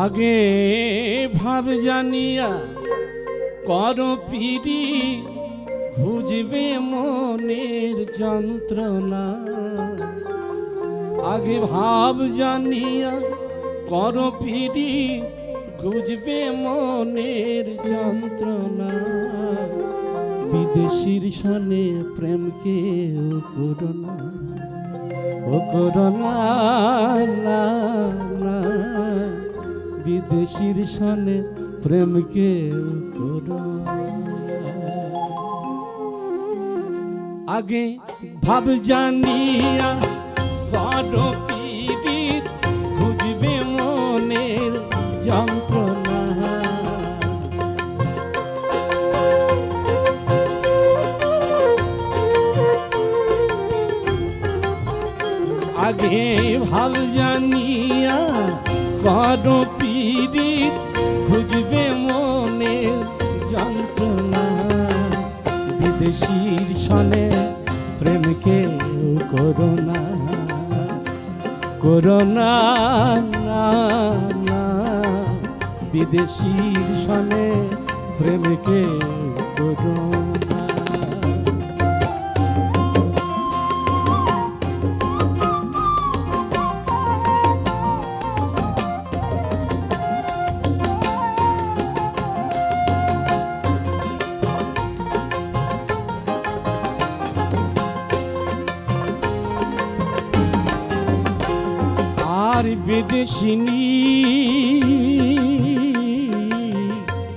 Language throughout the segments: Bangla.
আগে ভাব জানিয়া কর পিড়ি খুঁজবে মনের যন্ত্রণা। আগে ভাব জানিয়া কর পিড়ি খুঁজবে মনের যন্ত্রণা। বিদেশির সনে প্রেমকে করোনা ও করোনা বিদেশির সনে প্রেমকে আগে ভাব জানিয়া বড় পীড়িত খুঁজবে মনের যন্ত্রণা। আগে ভাব জানিয়া বড় পীড়িত খুঁজবে মনের যন্ত্রণা। বিদেশির সনে প্রেমকে করোনা করোনা না। না বিদেশির সনে প্রেমকে করোনা আর বিদেশিনী।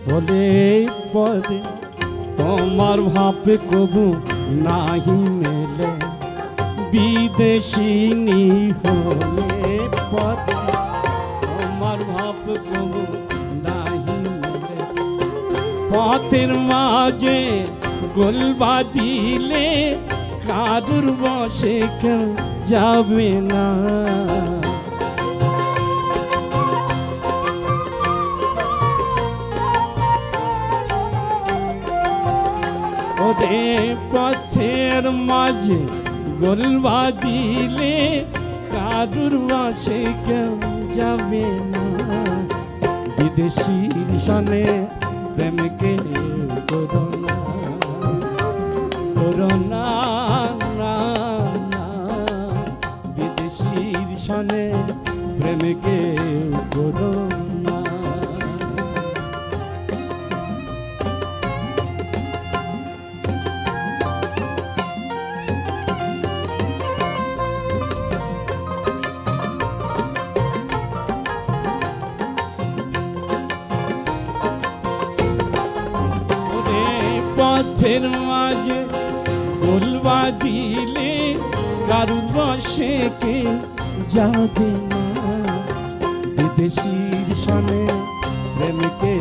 বলে পদে তোমার ভাবে কবু নাহি মেলে। বিদেশিনী হলে পদে তোমার ভাব কবু নাহি মেলে। পথের মাঝে গোলবা দিলে কাদুর বসে কেউ যাবে না। ওরে পথের মাঝে গোলবা দিলে কাদুর বসে কেউ যাবে না। বিদেশির সনে প্রেমকে করোনা বিদেশির সনে প্রেমকে করোনা। পথের মাঝে গোলবা দিলে কারুর বসে কে যাবে না? বিদেশির সনে প্রেমকে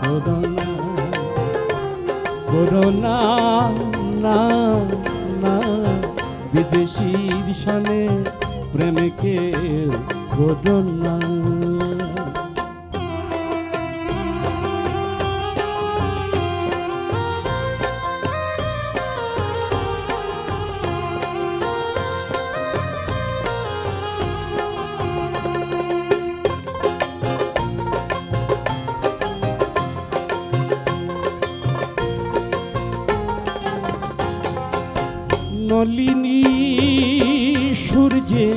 করোনা করোনা না। না বিদেশির সনে প্রেমকে করোনা নলিনী সূর্যে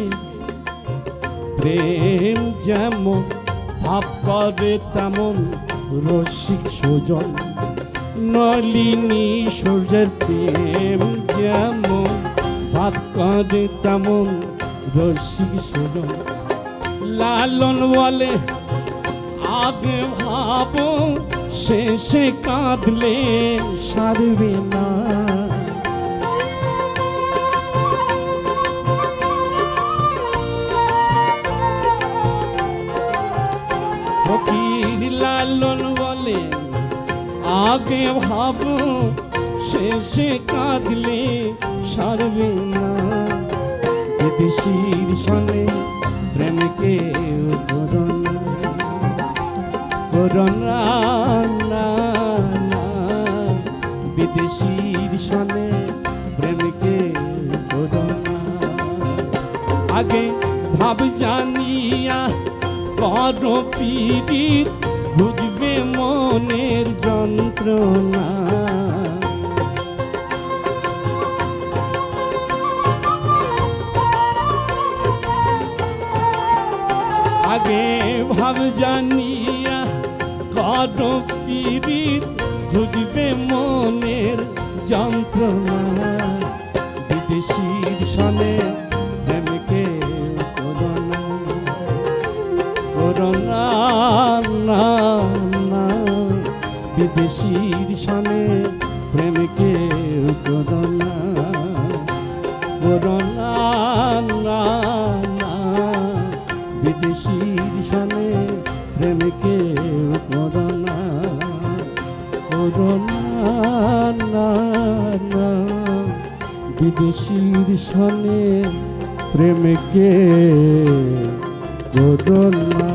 প্রেম যেমন ভাব করে, তেমন রসিক সুজন। নলিনী সূর্যের প্রেম যেমন ভাব করে, তেমন রসিক সুজন। লালন বলে, আগে ভাবো, শেষে কাঁদলে সারবে না। ফকির লালন বলে, আগে ভাবো, শেষে কাঁদলে সারবে না। বিদেশির সনে প্রেমকে করোনা করোনা বিদেশির সনে প্রেমকে করোনা আগে ভাব জানিয়া কর পীড়িত বুঝবে মনের যন্ত্রণা। আগে ভাব জানিয়া কর পীড়িত বুঝবে মনের যন্ত্রণা। বিদেশির সনে বিদেশির সনে প্রেমকে করোনা করোনা না না। বিদেশির সনে প্রেমকে করোনা করোনা বিদেশির প্রেমকে করোনা